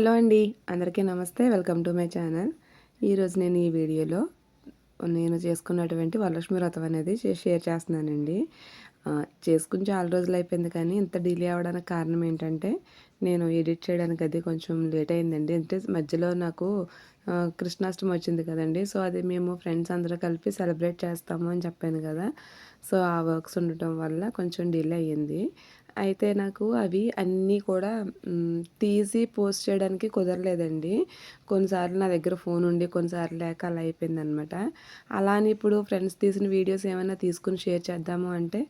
Hello అండి అందరికీ నమస్తే వెల్కమ్ టు మై ఛానల్. ఈరోజు నేను ఈ వీడియోలో నేను చేసుకున్నటువంటి వరలక్ష్మి వ్రతం అనేది షేర్ చేస్తున్నానండి. చేసుకుని చాలా రోజులు అయిపోయింది కానీ ఇంత డిలే అవ్వడానికి కారణం ఏంటంటే నేను ఎడిట్ చేయడానికి అది కొంచెం లేట్ అయిందండి. అంటే మధ్యలో నాకు కృష్ణాష్టమి వచ్చింది కదండి సో అది మేము ఫ్రెండ్స్ అందరూ కలిపి సెలబ్రేట్ చేస్తాము అని చెప్పాను కదా. సో ఆ వర్క్స్ ఉండటం వల్ల కొంచెం డిలే అయ్యింది. అయితే నాకు అవి అన్నీ కూడా తీసి పోస్ట్ చేయడానికి కుదరలేదండి. కొన్నిసార్లు నా దగ్గర ఫోన్ ఉండి కొన్నిసార్లు లేక అలా అయిపోయింది అనమాట అలా అని ఇప్పుడు ఫ్రెండ్స్ తీసిన వీడియోస్ ఏమైనా తీసుకుని షేర్ చేద్దాము అంటే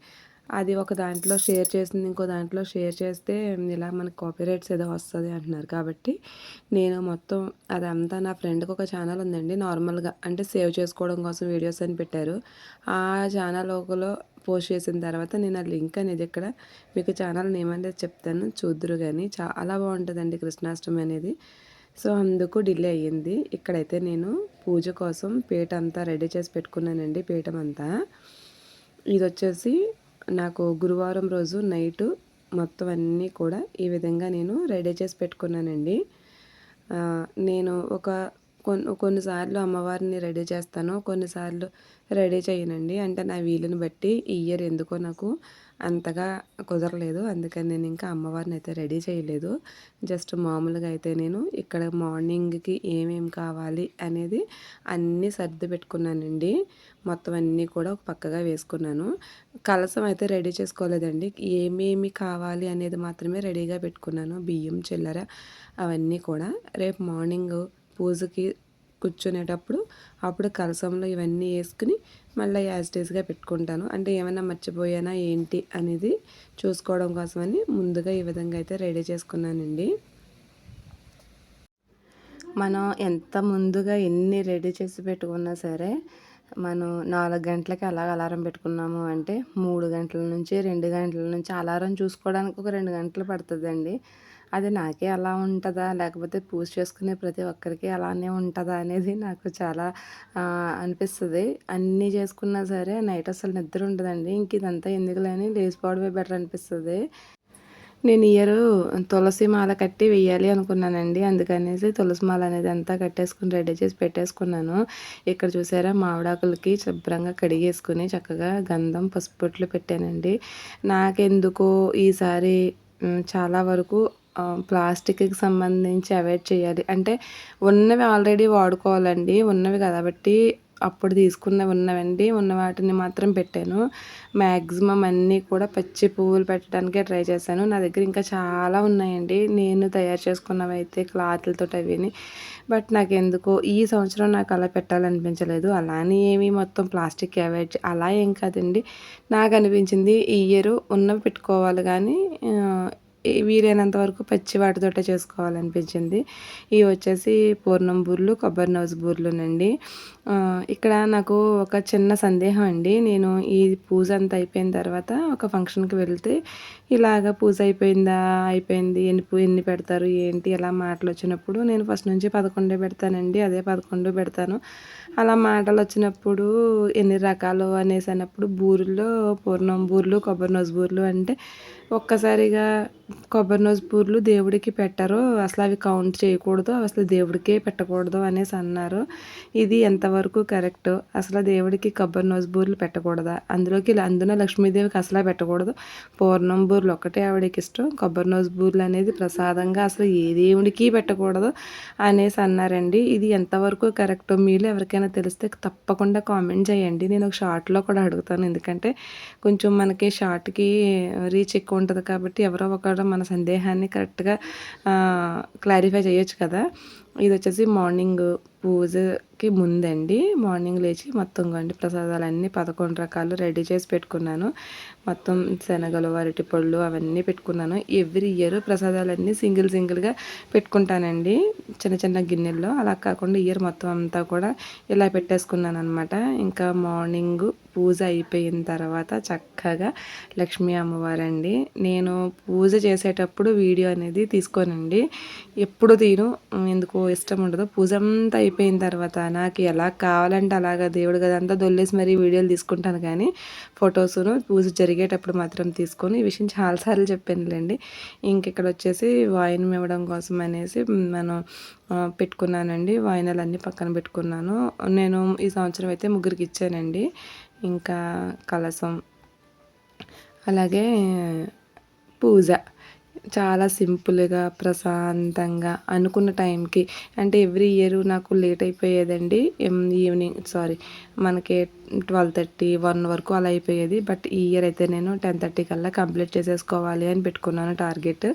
అది ఒక దాంట్లో షేర్ చేసింది ఇంకో దాంట్లో షేర్ చేస్తే ఇలా మనకు కాపీరైట్స్ ఏదో వస్తుంది అంటున్నారు. కాబట్టి నేను మొత్తం అదంతా నా ఫ్రెండ్కి ఒక ఛానల్ ఉందండి నార్మల్గా అంటే సేవ్ చేసుకోవడం కోసం వీడియోస్ అని పెట్టారు. ఆ ఛానల్ ఒకలో పోస్ట్ చేసిన తర్వాత నేను ఆ లింక్ అనేది ఇక్కడ మీకు ఛానల్ నేమ్ అనేది చెప్తాను చూద్దరు కానీ చాలా బాగుంటుందండి కృష్ణాష్టమి అనేది. సో అందుకు డిలే అయ్యింది. ఇక్కడైతే నేను పూజ కోసం పీట అంతా రెడీ చేసి పెట్టుకున్నానండి పీఠం అంతా ఇది వచ్చేసి నాకు గురువారం రోజు నైటు మొత్తం అన్నీ కూడా ఈ విధంగా నేను రెడీ చేసి పెట్టుకున్నానండి. నేను ఒక కొన్ని కొన్నిసార్లు అమ్మవారిని రెడీ చేస్తాను. కొన్నిసార్లు రెడీ చేయనండి. అంటే నా వీలుని బట్టి ఈ ఇయర్ ఎందుకో నాకు అంతగా కుదరలేదు. అందుకని నేను ఇంకా అమ్మవారిని అయితే రెడీ చేయలేదు. జస్ట్ మామూలుగా అయితే నేను ఇక్కడ మార్నింగ్కి ఏమేం కావాలి అనేది అన్నీ సర్ది పెట్టుకున్నానండి. మొత్తం అన్నీ కూడా ఒక పక్కగా వేసుకున్నాను. కలసం అయితే రెడీ చేసుకోలేదండి. ఏమేమి కావాలి అనేది మాత్రమే రెడీగా పెట్టుకున్నాను. బియ్యం చిల్లర అవన్నీ కూడా. రేపు మార్నింగ్ పూజకి కూర్చునేటప్పుడు అప్పుడు కలసంలో ఇవన్నీ వేసుకుని మళ్ళీ యాజిటేజ్గా పెట్టుకుంటాను. అంటే ఏమైనా మర్చిపోయానా ఏంటి అనేది చూసుకోవడం కోసమని ముందుగా ఈ విధంగా అయితే రెడీ చేసుకున్నానండి. మనం ఎంత ముందుగా ఎన్ని రెడీ చేసి పెట్టుకున్నా సరే మనం నాలుగు గంటలకి అలా అలారం పెట్టుకున్నాము అంటే మూడు గంటల నుంచి రెండు గంటల నుంచి అలారం చూసుకోవడానికి ఒక రెండు గంటలు పడుతుందండి. అది నాకే అలా ఉంటుందా? లేకపోతే పూజ చేసుకునే ప్రతి ఒక్కరికి అలానే ఉంటుందా? అనేది నాకు చాలా అనిపిస్తుంది. అన్నీ చేసుకున్నా సరే నైట్ అసలు నిద్ర ఉండదండి. ఇంక ఇదంతా ఎందుకులేని లేచిపోవడమే బెటర్ అనిపిస్తుంది. నేను ఇయర్ తులసి మాల కట్టి వేయాలి అనుకున్నానండి. అందుకనేసి తులసి మాల అనేది అంతా కట్టేసుకుని రెడీ చేసి పెట్టేసుకున్నాను. ఇక్కడ చూసారా మామిడాకులకి శుభ్రంగా కడిగేసుకుని చక్కగా గంధం పసుపుట్లు పెట్టానండి. నాకెందుకో ఈసారి చాలా వరకు ప్లాస్టిక్కి సంబంధించి అవాయిడ్ చేయాలి. అంటే ఉన్నవి ఆల్రెడీ వాడుకోవాలండి. ఉన్నవి కాబట్టి అప్పుడు తీసుకున్నవి ఉన్నవండి. ఉన్న వాటిని మాత్రం పెట్టాను. మ్యాక్సిమం అన్నీ కూడా పచ్చి పువ్వులు పెట్టడానికే ట్రై చేశాను. నా దగ్గర ఇంకా చాలా ఉన్నాయండి. నేను తయారు చేసుకున్నవి అయితే క్లాత్లతో అవిని. బట్ నాకు ఎందుకో ఈ సంవత్సరం నాకు అలా పెట్టాలనిపించలేదు. అలానే ఏమి మొత్తం ప్లాస్టిక్ అవాయిడ్ అలా ఏం కాదండి. నాకు అనిపించింది ఈ ఇయర్ ఉన్నవి పెట్టుకోవాలి కానీ వీలైనంత వరకు పచ్చి వాటితోటే చేసుకోవాలనిపించింది. ఇవి వచ్చేసి పూర్ణం బూర్లు కొబ్బరి నౌజ్ బూర్లునండి. ఇక్కడ నాకు ఒక చిన్న సందేహం అండి. నేను ఈ పూజ అంతా అయిపోయిన తర్వాత ఒక ఫంక్షన్కి వెళ్తే ఇలాగ పూజ అయిపోయిందా అయిపోయింది ఎన్ని పూ ఎన్ని పెడతారు ఏంటి అలా మాటలు వచ్చినప్పుడు నేను ఫస్ట్ నుంచి పదకొండే పెడతానండి. అదే పదకొండు పెడతాను. అలా మాటలు వచ్చినప్పుడు ఎన్ని రకాలు అనేసి అన్నప్పుడు బూరెల్లో పూర్ణం బూర్లు కొబ్బరి నోజు బూర్లు అంటే ఒక్కసారిగా కొబ్బరి నోజు బూర్లు దేవుడికి పెట్టరు. అసలు అవి కౌంట్ చేయకూడదు. అసలు దేవుడికే పెట్టకూడదు అనేసి అన్నారు. ఇది ఎంతవరకు కరెక్ట్ అసలు దేవుడికి కొబ్బరి నోజు బూర్లు పెట్టకూడదా? అందులోకి ఇలా- లక్ష్మీదేవికి అసలు పెట్టకూడదు. పూర్ణం బూర్లు ఒక్కటే ఆవిడకి ఇష్టం. కొబ్బరి నోజు బూర్లు అనేది ప్రసాదంగా అసలు ఏ దేవుడికి పెట్టకూడదు అనేసి అన్నారండి. ఇది ఎంతవరకు కరెక్ట్ మీరు ఎవరికైనా తెలిస్తే తప్పకుండా కామెంట్ చేయండి. నేను ఒక షార్ట్లో కూడా అడుగుతాను. ఎందుకంటే కొంచెం మనకి షార్ట్కి రీచ్ ఎక్కువ ఉంటుంది కాబట్టి ఎవరో ఒకరు మన సందేహాన్ని కరెక్ట్గా క్లారిఫై చేయొచ్చు కదా. ఇది వచ్చేసి మార్నింగ్ పూజ పూజకి ముందండి మార్నింగ్ లేచి మొత్తం గండి ప్రసాదాలన్నీ పదకొండు రకాలు రెడీ చేసి పెట్టుకున్నాను. మొత్తం శనగలు అరటి పళ్ళు అవన్నీ పెట్టుకున్నాను. ఎవ్రీ ఇయర్ ప్రసాదాలన్నీ సింగిల్ సింగిల్గా పెట్టుకుంటానండి. చిన్న చిన్న గిన్నెల్లో అలా కాకుండా ఇయర్ మొత్తం అంతా కూడా ఇలా పెట్టేసుకున్నాను అనమాట ఇంకా మార్నింగ్ పూజ అయిపోయిన తర్వాత చక్కగా లక్ష్మీ అమ్మవారండి. నేను పూజ చేసేటప్పుడు వీడియో అనేది తీసుకోనండి. ఎప్పుడు తీను ఎందుకో ఇష్టం ఉండదు. పూజ అంతా అయిపోయిన తర్వాత నాకు ఎలా కావాలంటే అలాగా దేవుడు గదంతా దొల్లేసి మరీ వీడియోలు తీసుకుంటాను కానీ ఫొటోస్ను పూజ జరిగేటప్పుడు మాత్రం తీసుకొని ఈ విషయం చాలాసార్లు చెప్పానులేండి. ఇంక ఇక్కడ వచ్చేసి వాయినం ఇవ్వడం కోసం అనేసి మనం పెట్టుకున్నానండి పెట్టుకున్నానండి. వాయినాలన్నీ పక్కన పెట్టుకున్నాను. నేను ఈ సంవత్సరం అయితే ముగ్గురికి ఇచ్చానండి. ఇంకా కలసం అలాగే పూజ. చాలా సింపుల్గా ప్రశాంతంగా అనుకున్న టైంకి. అంటే ఎవ్రీ ఇయర్ నాకు లేట్ అయిపోయేదండి. ఈవినింగ్ సారీ మనకి ట్వెల్వ్ థర్టీ వన్ వరకు అలా అయిపోయేది. బట్ ఈ ఇయర్ అయితే నేను టెన్ థర్టీ కల్లా కంప్లీట్ చేసేసుకోవాలి అని పెట్టుకున్నాను టార్గెట్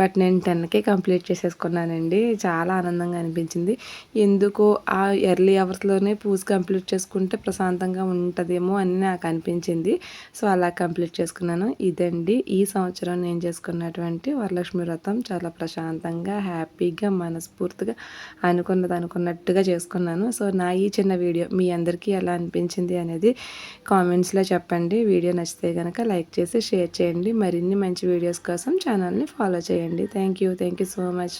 బట్ నేను టెన్కే కంప్లీట్ చేసేసుకున్నానండి. చాలా ఆనందంగా అనిపించింది. ఎందుకు ఆ ఎర్లీ అవర్స్లోనే పూజ కంప్లీట్ చేసుకుంటే ప్రశాంతంగా ఉంటుందేమో అని నాకు అనిపించింది. సో అలా కంప్లీట్ చేసుకున్నాను. ఇదండి ఈ సంవత్సరం నేను చేసుకున్నటువంటి వరలక్ష్మి వ్రతం. చాలా ప్రశాంతంగా హ్యాపీగా మనస్ఫూర్తిగా అనుకున్నది అనుకున్నట్టుగా చేసుకున్నాను. సో నా ఈ చిన్న వీడియో మీ అందరికీ ఎలా అనిపించింది అనేది కామెంట్స్లో చెప్పండి. వీడియో నచ్చితే కనుక లైక్ చేసి షేర్ చేయండి. మరిన్ని మంచి వీడియోస్ కోసం ఛానల్ని ఫాలో చేయండి. Thank you thank you so much.